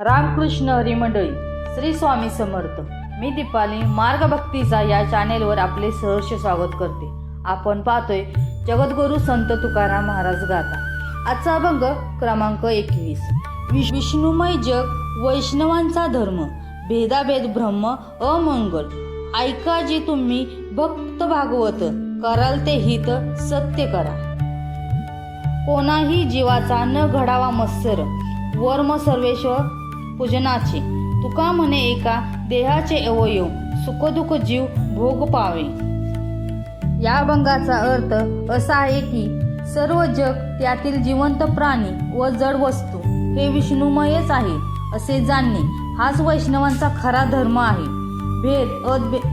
रामकृष्ण हरी मंडळी श्री स्वामी समर्थ. मी दीपाली मार्गभक्तीचा या चॅनेलवर आपले सहर्ष स्वागत करते. आपण पाहतोय जगद्गुरू संत तुकाराम महाराज गाथा. आजचा अभंग क्रमांक एकवीस. विश विष्णुमय जग वैष्णवांचा धर्म भेदाभेद ब्रह्म अमंगल. ऐका जे तुम्ही भक्त भागवत कराल ते हित सत्य करा. कोणाही जीवाचा न घडावा मत्सर वर्म सर्वेश्वर पूजनाचे. तुका म्हणे एका देहाचे अवयव सुखदुःख जीव भोग पावे. या अभंगाचा अर्थ असा आहे की सर्व जग त्यातील जिवंत प्राणी व जड वस्तू हे विष्णुमयच आहे असे जाणणे हाच वैष्णवांचा खरा धर्म आहे. भेद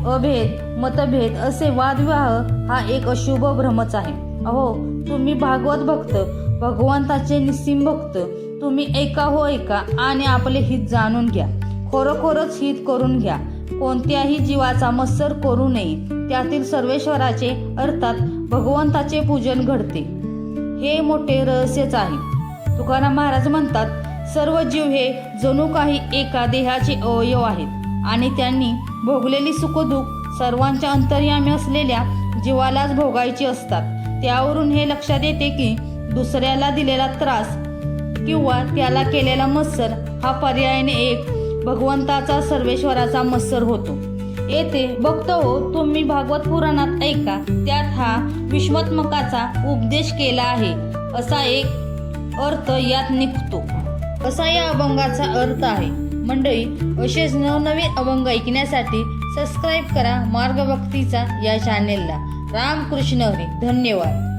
अभेद मतभेद असे वादविवाह हा एक अशुभ भ्रमच आहे. अहो तुम्ही भागवत भक्त भगवंताचे निस्सिम भक्त तुम्ही ऐका हो ऐका आणि आपले हित जाणून घ्या. खरोखरच हित करून घ्या. कोणत्याही जीवाचा मत्सर करू नये. त्यातील सर्वेश्वराचे अर्थात भगवंताचे पूजन घडते. हे मोठे रहस्यच आहे. तुकाराम महाराज म्हणतात सर्व जीव हे जणू काही एका देहाचे अवयव आहेत आणि त्यांनी भोगलेली सुखदुःख सर्वांच्या अंतर्यामी असलेल्या जीवालाच भोगायची असतात. त्यावरून हे लक्षात येते की दुसऱ्याला दिलेला त्रास किंवा त्याला केलेला मत्सर हा पर्यायाने एक भगवंताचा सर्वेश्वराचा मत्सर होतो. येथे बघतो हो तुम्ही भागवत पुराणात ऐका त्यात हा विश्वात्मकाचा उपदेश केला आहे. असा एक अर्थ यात निघतो. असा या अभंगाचा अर्थ आहे. मंडळी असेच नवनवीन अभंग ऐकण्यासाठी सबस्क्राईब करा मार्गभक्तीचा या चॅनेलला रामकृष्ण हरी धन्यवाद.